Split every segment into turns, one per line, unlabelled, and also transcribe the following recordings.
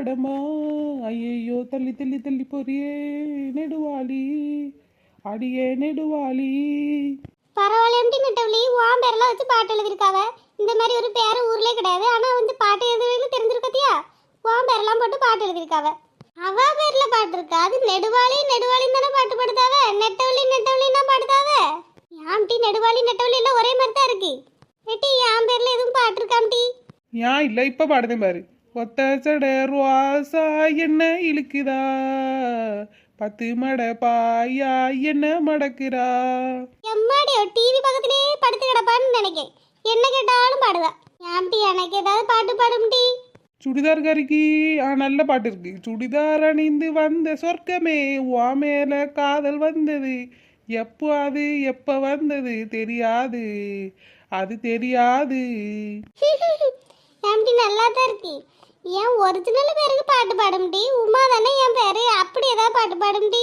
உடம்பா ஐயையோ தள்ளி தள்ளி தள்ளி போறியே நெடுவாளி. அடியே நெடுவாளி.
பரவாயில்ல நெட்டவழி உன் பேரெல்லாம் வச்சு பாட்டு எழுதிருக்காவ இந்த மாதிரி ஒரு பேர் ஊர்லயே கிடையாது. ஆனா வந்து பாட்டு எழுதுவேன்னு தெரிஞ்சிருக்கத்தியா உன் பேரெல்லாம் போட்டு பாட்டு எழுதிருக்காவ அவ பேர்ல பாட்டு இருக்கா? அது நெடுவாளி நெடுவாளின்னு தானே பாட்டு பாடுதாவ. நெட்டவழி நெட்டவழின்னா பாடுதாவ. ஆம்டி நெடுவாளி நெட்டவழி எல்லாம் ஒரே மாதிரி தான் இருக்கு. ஏட்டி என் பேர்ல எதுவும் பாட்டு இருக்காம்டி
ஏன் இல்லை இப்போ பாடுதேன் பாரு. ஒத்த சட ருவாசா என்ன இழுக்குதா? பத்து மட பாயா என்ன மடக்குறா?
எம்மாடியோ டிவி பக்கத்திலேயே படுத்து கிடப்பான்னு நினைக்கேன். என்ன கேட்டாலும் பாடுதா ஆம்டி எனக்கு ஏதாவது பாட்டு பாடும்டி?
சுடிதார் கறிக்கு ஆ நல்ல பாட்டு இருக்கு. சுடிதார் அணிந்து வந்த சொர்க்கமே உா மேல காதல் வந்தது. எப்போ அது எப்போ வந்தது தெரியாது. அது தெரியாது.
ஆம்டி நல்லா தான் இருக்கு. ஏன் ஒரிஜினல் பேருக்கு பாட்டு பாடும்டி? உமா தானே என் பேரு அப்படி ஏதாவது பாட்டு பாடும்டி?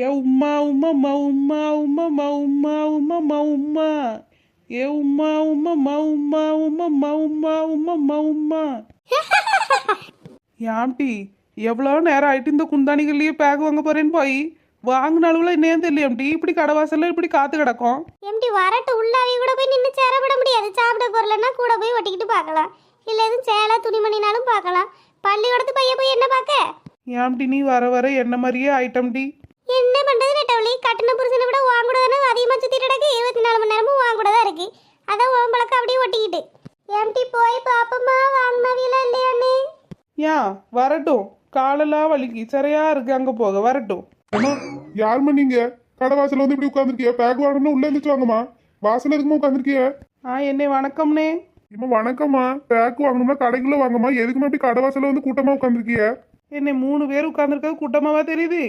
ஏ உம்மா உம்மா உம்மா உம்மா உம்மா உம்மா உம்மா. ஏ உம்மா உம்மா உம்மா உம்மா உம்மா உம்மா உம்மா. ஏம்டி எவ்வளோ நேரம் ஆயிட்டு இந்த குந்தாணிகள்லயே பேக் வாங்க போறேன்னு போய் வாங்கின அளவுல என்னன்னு தெரியலையாம்டி இப்படி கடை வாசல்ல இப்படி காத்து கிடக்கும்.
எம்டி வரட்டு உள்ளாவே கூட போய் நின்று சேரப்பட முடியாது. சாப்பிட போறலன்னா கூட போய் ஒட்டிக்கிட்டு பார்க்கலாம். இல்ல எதுவும் சேலை துணிமணினாலும் பார்க்கலாம். பள்ளிக்கூடத்து பையன் போய் என்ன பார்க்க?
ஏம்டி நீ வர வர என்ன மாதிரியே ஆயிட்டம்டி
என்ன பண்றது நெட்டவழி? கட்டின புருஷனை விட வாங்க கூட தானே அதிகமாக கிடக்கு? இருபத்தி நாலு மணி நேரமும் வாங்க கூட தான் இருக்கு. அதான் உன் பழக்கம் அப்படியே ஒட்டிக்கிட்டு. எம்டி போய் பாப்பமா? வாங்கினவியல இல்லையான்னு?
ஏன்? வரட்டும். காலெல்லாம் வலிக்கு. சரியா இருக்கு. அங்க போக. வரட்டும்.
அம்மா யாரும்மா நீங்க? கடை வாசல்ல வந்து இப்படி உட்காந்துருக்கிய பேக் வாங்கணும்னு உள்ள இருந்துச்சு வாங்கம்மா. வாசல்ல இருக்குமா உட்காந்துருக்கிய
ஆ என்ன வணக்கம்னே.
இம்மா வணக்கம்மா. பேக் வாங்கணும்னா கடைக்குள்ள வாங்கம்மா. எதுக்குமா இப்படி கடை வாசல்ல வந்து கூட்டமா உட்காந்துருக்கிய
என்ன மூணு பேர் உட்காந்துருக்கிறது கூட்டமாவா தெரியுது?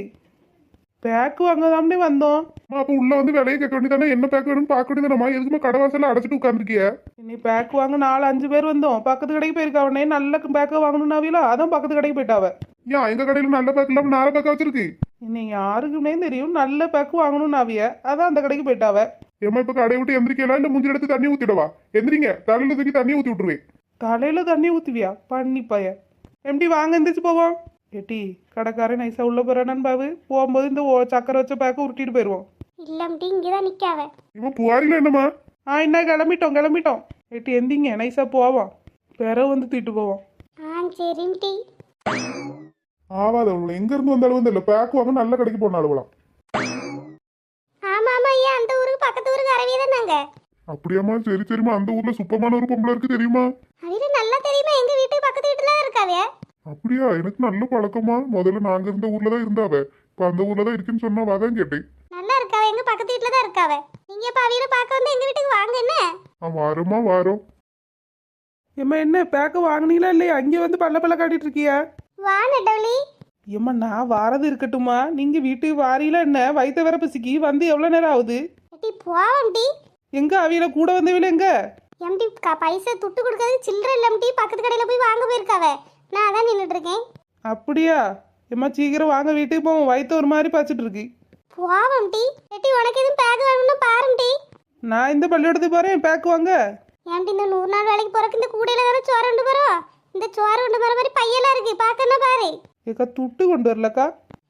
பேக்கு வாங்கதாம்னே வந்தோம்.
அம்மா அப்ப உள்ள வந்து விலையை கேட்க வேண்டியதானே? என்ன பேக் வேணும்னு பார்க்க வேண்டியதானம்மா? எதுக்குமா கடை வாசல்ல அடைச்சிட்டு உட்காந்துருக்கிய
இன்னி பேக் வாங்க நாலு அஞ்சு பேர் வந்தோம். பக்கத்து கடைக்கு போயிருக்காவனே நல்ல பேக்கை வாங்கணும்னாவில அதான் பக்கத்து கடைக்கு போயிட்டாவ
ஏன் எங்க கடையில நல்ல பேக் இல்லாம நார பேக்கா வச்சிருக்கு?
இன்னும் யாருக்குமே தெரியும். நல்ல பேக்கு வாங்கணும்னாவிய அதான் அந்த கடைக்கு போயிட்டாவ
ஏம்மா இப்ப கடையை விட்டு எந்திரிக்கலாம் இல்ல முஞ்சில எடுத்து தண்ணி ஊத்திடவா? எந்திரிங்க. தலையில தூக்கி தண்ணி ஊத்தி விட்டுருவேன்.
தலையில தண்ணி ஊத்துவியா? பண்ணி பைய. எப்படி வாங்க எந்திரிச்சு போவோம். ஏட்டி கடைக்காரன் நைஸா உள்ள போறானான்னு பாவு போகும்போது இந்த ஓ- சக்கரை வச்ச பேக்கை உருட்டிட்டு போயிடுவோம்
இல்லம்டி இங்கே தான் நிற்காவ
இம்மா புகாரில என்னம்மா?
ஆ என்ன கிளம்பிட்டோம் கிளம்பிட்டோம். ஏட்டி எந்திங்க நைஸா போவோம். பிறகு வந்து தீட்டு போவோம்.
ஆ சரிம்டி.
ஆவாத எங்க இருந்து வந்தாலும் வந்து இல்ல. பேக் வாங்க நல்ல கடைக்கு போன அலுவலாம்
ஆமா ஆமா ஐயா அந்த ஊருக்கு பக்கத்து ஊருக்கு அரவியே தான் நாங்க
அப்படியாம்மா? சரி சரிம்மா. அந்த ஊர்ல சுத்தமான ஒரு பொம்பளை இருக்கு தெரியுமா?
அவிர நல்லா தெரியுமா? எங்க வீட்டுக்கு பக்கத்து வீட்டுல தான் இருக்காவே
அப்படியா? எனக்கு நல்ல பழக்கமா முதல்ல நாங்க இருந்த ஊர்ல தான் இருந்தாவ. இப்ப அந்த ஊர்ல தான் இருக்குன்னு சொன்னா வாதான் கேட்டேன்.
நல்லா இருக்காவே எங்க பக்கத்து வீட்டுல தான் இருக்காவே நீங்க இப்ப அவிர பார்க்க வந்து எங்க வீட்டுக்கு வாங்க என்ன?
ஆ வாரமா வாரம்.
ஏம்மா என்ன? பேக்க வாங்குனீங்களா இல்லையா? அங்கே வந்து பல்ல பல்ல காட்டிட்டு இருக்கியா?
வா நெட்டவழி
ஏம்மா நான் வாரது இருக்கட்டுமா நீங்க வீட்டுக்கு வாரியில என்ன? வயிற்று வர பசிக்கு. வந்து எவ்வளோ நேரம் ஆகுது?
எட்டி போவம்டி
எங்க அவியில? கூட வந்தவில எங்க?
எம்டி க- பைசா துட்டு கொடுக்கறது சில்லற இல்லம்டி பக்கத்து கடையில போய் வாங்க போயிருக்காவே. நான் அதான் நின்றுட்டு இருக்கேன்.
அப்படியா? ஏம்மா சீக்கிரம் வாங்க வீட்டுக்கு போவோம் வயிற்று ஒரு மாதிரி பச்சிட்டு இருக்கு.
போவம்டி எட்டி உனக்கு எதுவும் பேக் வேணும்னா பாரும்டி
நான் இந்த பள்ளிக்கூடத்துக்கு போறேன் பேக்கு வாங்க.
ஏன்டி இந்த நூறு நாள் வேலைக்கு போறக்கு இந்த கூடையில தானே சோறு உண்டு போறோம் இந்த சோறு உண்டு போற மாதிரி பையெல்லாம் இருக்கு. பாக்கன்னா பாரு.
ஏக்கா துட்டு கொண்டு வரலக்கா.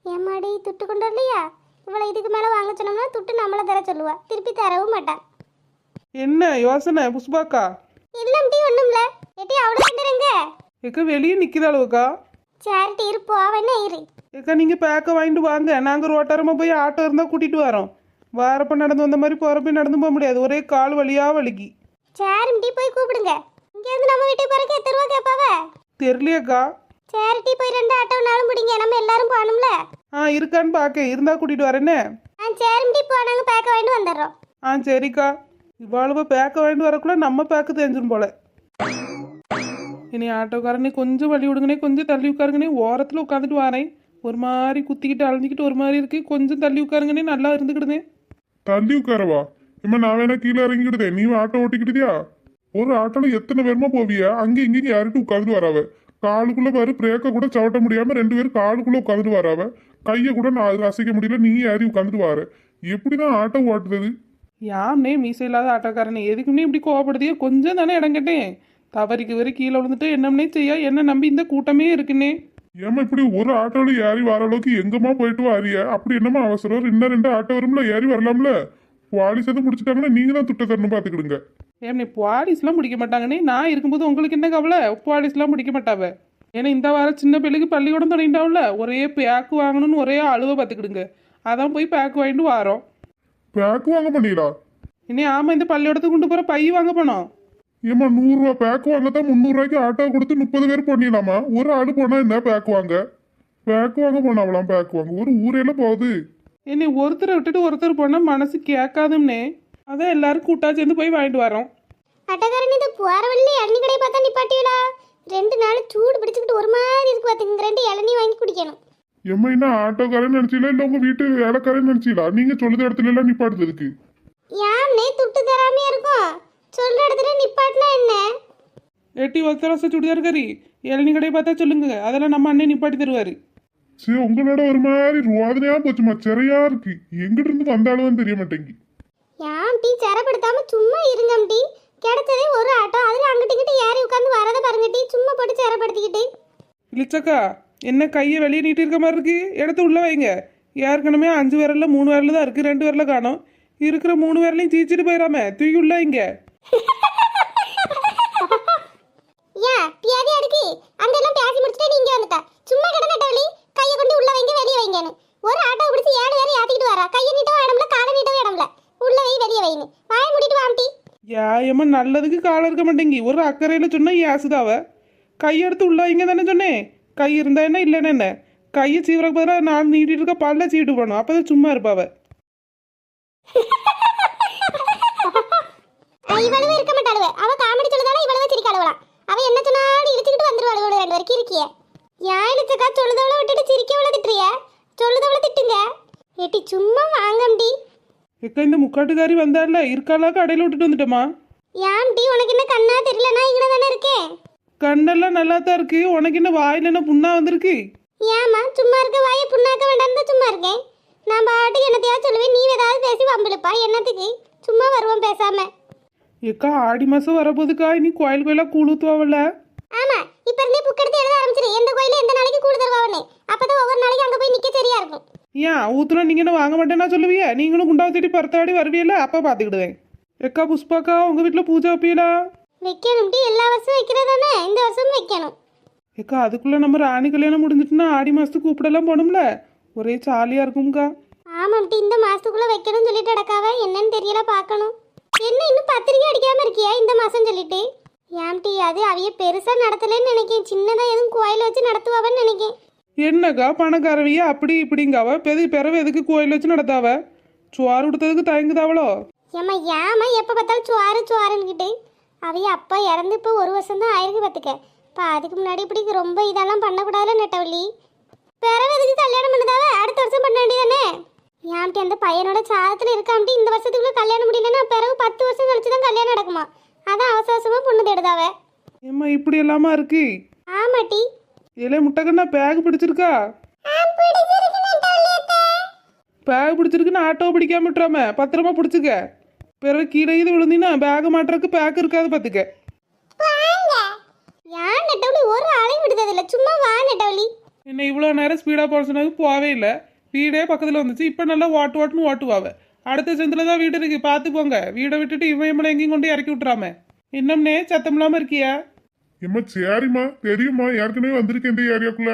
ஏமாடி துட்டு கொண்டு வரலையா? இவ்வளோ இதுக்கு மேலே வாங்க சொன்னோம்னா துட்டு நம்மளை தர சொல்லுவா. திருப்பி தரவும் மாட்டான்
என்ன யோசனை புஷ்பாக்கா?
இல்லம்டி ஒண்ணும்ல. எட்டி அவ்வளோ வந்துருங்க
ஏக்கா வெளியே நிற்கிற அளவுக்கா?
சேரிட்டி இருப்போ அவன இரு
ஏக்கா நீங்கள் பேக்கை வாங்கிட்டு வாங்க. நாங்கள் ரோட்டாரமாக போய் ஆட்டோ இருந்தால் கூட்டிகிட்டு வரோம். வாரப்ப நடந்து வந்த மாதிரி போகிறப்ப நடந்து போக முடியாது. ஒரே கால் வலியாக வலிக்கு
சேரிட்டி போய் கூப்பிடுங்க. இங்கேருந்து நம்ம வீட்டுக்கு போறக்கு எத்தனை ரூபா கேட்பாவ
தெரியலையாக்கா.
சேரிட்டி போய் ரெண்டு ஆட்டோனாலும் பிடிங்க. நம்ம எல்லாரும் போகணும்ல.
ஆ இருக்கான்னு பார்க்க இருந்தால் கூட்டிகிட்டு வரேனே
ஆ சேரிட்டி போ. நாங்கள் பேக்க வாங்கிட்டு வந்துடுறோம்.
ஆ சரிக்கா. இவ்வளவு பேக்கை வாங்கிட்டு வரக்குள்ள நம்ம பேக்கு தெரிஞ்சிரும் போல. இனி ஆட்டோக்காரனே கொஞ்சம் வழி விடுங்கனே கொஞ்சம் தள்ளி உட்காருங்கனே ஓரத்தில் உட்காந்துட்டு வரேன் ஒரு மாதிரி குத்திக்கிட்டு அழிஞ்சிக்கிட்டு ஒரு மாதிரி இருக்கு. கொஞ்சம் தள்ளி உட்காருங்கனே நல்லா இருந்துக்கிடுதே
தள்ளி உட்காரவா? இம்மா நான் வேணா கீழே இறங்கிக்கிடுதேன் நீ ஆட்டோ ஓட்டிக்கிட்டியா ஒரு ஆட்டோல எத்தனை பேருமா போவியா? அங்க இங்கேயும் யார்கிட்ட உட்காந்துட்டு வராவ. காலுக்குள்ள பாரு பிரேக்க கூட சவட்ட முடியாம ரெண்டு பேரும் காலுக்குள்ள உட்காந்துட்டு வராவ. கையை கூட நான் அசைக்க முடியல நீ யாரையும் உட்காந்துட்டு எப்படி எப்படிதான் ஆட்டோ ஓட்டுறது?
யாம்னே மீசை இல்லாத ஆட்டோக்காரனே? எதுக்குன்னே இப்படி கோவப்படுதியோ? கொஞ்சம் தானே இடம் கேட்டேன் தவறிக்கு வரை கீழே விழுந்துட்டு என்னம்னே செய்ய? என்ன நம்பி இந்த கூட்டமே இருக்குன்னே.
ஏமா இப்படி ஒரு ஆட்டோல ஏறி வர அளவுக்கு எங்கம்மா போயிட்டு வாரிய? அப்படி என்னமா அவசரம்? இன்னும் ரெண்டு ஆட்டோ வரும்ல ஏறி வரலாம்ல? போலீஸ் எதுவும் முடிச்சிட்டாங்கன்னா நீங்க தான் துட்ட தரணும் பாத்துக்கிடுங்க
ஏம்னே பாலிஸ்லாம் பிடிக்க மாட்டாங்கண்ணே நான் இருக்கும்போது உங்களுக்கு என்ன கவலை? பாலிஸ்லாம் பிடிக்க மாட்டாவ. ஏன்னா இந்த வாரம் சின்ன பிள்ளைக்கு பள்ளிக்கூடம் தொடங்கிட்டாவில்ல ஒரே பேக்கு வாங்கணும்னு ஒரே அழுவை பார்த்துக்கிடுங்க. அதான் போய் பேக்கு வாங்கிட்டு வாரோம்.
பேக்கு வாங்க பண்ணீங்களா
இனி ஆமாம் இந்த பள்ளிக்கூடத்துக்கு கொண்டு போகிற பை வாங்க போனோம்.
ஏமா நூறுரூவா பேக் வாங்கத்தான் முந்நூறுரூவாய்க்கு ஆட்டோ கொடுத்து முப்பது பேர் பண்ணிடலாமா? ஒரு ஆடு போனா என்ன பேக் வாங்க? பேக் வாங்க போனாவலாம் பேக் வாங்க. ஒரு ஊரையில போகுது.
என்னை ஒருத்தரை விட்டுட்டு ஒருத்தர் போனால் மனசு கேட்காதும்னே. அதான் எல்லாரும் கூட்டா சேர்ந்து போய் வாங்கிட்டு வரோம்.
அட்டக்காரன் இந்த போற வழியில இளநீ கடையை பார்த்தா நிப்பாட்டியடா ரெண்டு நாள் சூடு பிடிச்சிக்கிட்டு ஒரு மாதிரி இருக்கு பாத்துங்க ரெண்டு இளநீ வாங்கி குடிக்கணும்.
ஏம்மா என்ன ஆட்டோக்காரன் நினைச்சீங்களா இல்ல உங்க வீட்டு வேலைக்காரன் நினைச்சீங்களா நீங்க சொல்லுத இடத்துல எல்லாம் நிப்பாட்டுறதுக்கு.
யாம்னே துட்டு தராமே இருக்கும் சொல்ற இடத்துல நிப்பாட்டினா என்ன?
எட்டி ஒருத்தர சுடிதார் கறி. இளநீ கடையை பார்த்தா சொல்லுங்க. அதெல்லாம் நம்ம அண்ணன் நிப்பாட்டி தருவார்.
சரி உங்களோட ஒரு மாதிரி ரோதனையா போச்சுமா சிறையா இருக்கு. எங்கிட்ட இருந்து வந்தாலும் தெரிய மாட்டேங்கி.
யாம் டீ செரப்படுத்தாம சும்மா இருங்கம் டீ கிடைச்சதே ஒரு ஆட்டோ. அதுல அங்கிட்டு இங்கிட்டு ஏறி உட்காந்து வரத பாருங்க டீ சும்மா போட்டு செரப்படுத்திக்கிட்டு
இளிச்சக்கா என்ன கையை வெளியே நீட்டி இருக்க மாதிரி இருக்கு? எடுத்து உள்ள வைங்க. ஏற்கனவே அஞ்சு விரல்ல மூணு விரல் தான் இருக்கு. ரெண்டு விரல காணும். இருக்கிற மூணு விரலையும் தீச்சிட்டு போயிடாம தூக்கி உள்ள
காலை வாம்டி
ஏயம்மா நல்லதுக்கு காலம் இருக்க மாட்டேங்கி. ஒரு அக்கறையில சொன்னா ஏசுதாவ கையெடுத்து உள்ள வைங்க தானே சொன்னேன். கை இருந்தா என்ன இல்லைன்னா என்ன? கையை சீவுறக்கு பதிலாக நான் நீட்டிட்டு இருக்க பல்ல சீவிட்டு போகணும் அப்பதான் சும்மா இருப்பாவ
இவ்வளவு இருக்க மாட்டாளுவ. அவ காமெடி சொல்லுதால இவ்வளவு சிரிக்காளுவலாம் அவ என்ன சொன்னாலும் இழுத்துக்கிட்டு வந்துருவாளுவ ரெண்டு பேருக்கு இருக்கிய ஏன் இழுச்சக்கா சொல்லுதவளை விட்டுட்டு சிரிக்கவள திட்டுறிய? சொல்லுதவளை திட்டுங்க. ஏட்டி சும்மா வாங்கம்டி.
எக்கா இந்த முக்காட்டுக்காரி வந்தால இருக்காளா கடையில் விட்டுட்டு வந்துட்டோமா?
ஏன்டி உனக்கு என்ன கண்ணா தெரியல நான் இங்கே தானே இருக்கேன்
கண்ணெல்லாம் நல்லா தான் இருக்கு. உனக்கு என்ன வாயில என்ன புண்ணா வந்திருக்கு?
ஏமா சும்மா இருக்க வாயை புண்ணாக்க வேண்டாம்னு தான் சும்மா இருக்கேன். நான் பாட்டுக்கு என்னத்தையா சொல்லுவேன். நீ ஏதாவது பேசி வம்பிழுப்பா. என்னத்துக்கு? சும்மா வருவோம் பேசாம.
எக்கா ஆடி மாசம் வரப்போதுக்கா இனி கோயில் கோயிலா கூழ் ஊத்துவாவல்ல?
ஆமா இப்ப இருந்தே புக் எடுத்து எழுத ஆரம்பிச்சிரு. எந்த கோயில எந்த நாளைக்கு கூடு தருவாவனே அப்பதான் ஒவ்வொரு நாளைக்கு அங்க போய் நிக்க சரியா இருக்கும்.
ஏன் ஊத்துனா நீங்க என்ன வாங்க மாட்டேன்னா சொல்லுவிய? நீங்களும் குண்டாவை தேடி பருத்தாடி வருவியல்ல? அப்ப பாத்துக்கிடுவேன் எக்கா புஷ்பாக்கா உங்க வீட்டுல பூஜை வைப்பீங்களா?
வைக்கணும்டி எல்லா வருஷமும் வைக்கிறதானே? இந்த வருஷமும் வைக்கணும்.
எக்கா அதுக்குள்ள நம்ம ராணி கல்யாணம் முடிஞ்சிட்டுனா ஆடி மாசத்துக்கு கூப்பிடலாம் போகணும்ல ஒரே ஜாலியா இருக்கும்க்கா.
ஆமாம்டி இந்த மாசத்துக்குள்ள வைக்கணும்னு சொல்லிட்டு அடக்காவ என்னன்னு தெரியல பார்க்கணும். என்ன இன்னும் பத்திரிக்கை அடிக்காம இருக்கியா? இந்த மாசம் சொல்லிட்டு. ஏம்டி அது அவைய பெருசா நடத்தலன்னு நினைக்கேன். சின்னதா எதுவும் கோயில வச்சு நடத்துவாவன்னு நினைக்கேன்.
என்னக்கா பணக்காரவிய? அப்படி இப்படிங்காவ? பெது பிறவு எதுக்கு கோயில் வச்சு நடத்தாவ? சுவாறு கொடுத்ததுக்கு தயங்குதாவளோ?
ஏம்மா ஏமா எப்போ பார்த்தாலும் சுவாரு சுவாருன்னுக்கிட்டு அவைய அப்பா இறந்து இப்போ ஒரு வருஷம் தான் ஆயிருக்கு பார்த்துக்க. இப்போ அதுக்கு முன்னாடி இப்படி ரொம்ப இதெல்லாம் பண்ணக்கூடாதுல நெட்டவள்ளி? பிறகு எதுக்கு கல்யாணம் பண்ணுதாவ அடுத்த வருஷம் பண்ண வேண்டியதானே ஏன்ட்டி அந்த பையனோட சாதத்தில் இருக்காம்ட்டி இந்த வருஷத்துக்குள்ள கல்யாணம் முடியலன்னா பிறகு பத்து வருஷம் கழிச்சு தான் கல்யாணம் நடக்குமா? அதான் அவசர அவசரமாக பொண்ணு தேடுதாவ
ஏம்மா இப்படி எல்லாமா இருக்கு?
ஆமாட்டி.
இலே முட்டைக்கண்ணா பேக் பிடிச்சிருக்கா? பேக் பிடிச்சிருக்குன்னு ஆட்டோ பிடிக்காம விட்டுறாம பத்திரமா பிடிச்சிக்க. பிறகு கீழே இது விழுந்தீங்கன்னா பேக் மாட்டுறதுக்கு பேக் இருக்காது பார்த்துக்க.
ஏன் நெட்டவள்ளி ஒரு ஆளையும் விடுததில்ல சும்மா வா நெட்டவள்ளி
என்ன இவ்வளோ நேரம் ஸ்பீடாக போக சொன்னது போகவே இல்லை. வீடே பக்கத்தில் வந்துச்சு. இப்போ நல்லா ஓட்டு ஓட்டுன்னு ஓட்டுவாவ. அடுத்த செந்தில் தான் வீடு இருக்கு. பார்த்து போங்க. வீடை விட்டுட்டு இவன் இம்மளை எங்கேயும் கொண்டு இறக்கி விட்டுறாம. இன்னும்னே சத்தம் இல்லாமல் இருக்கியா?
ஏம்மா சரிம்மா. தெரியுமா ஏற்கனவே வந்திருக்கேன் இந்த ஏரியாக்குள்ள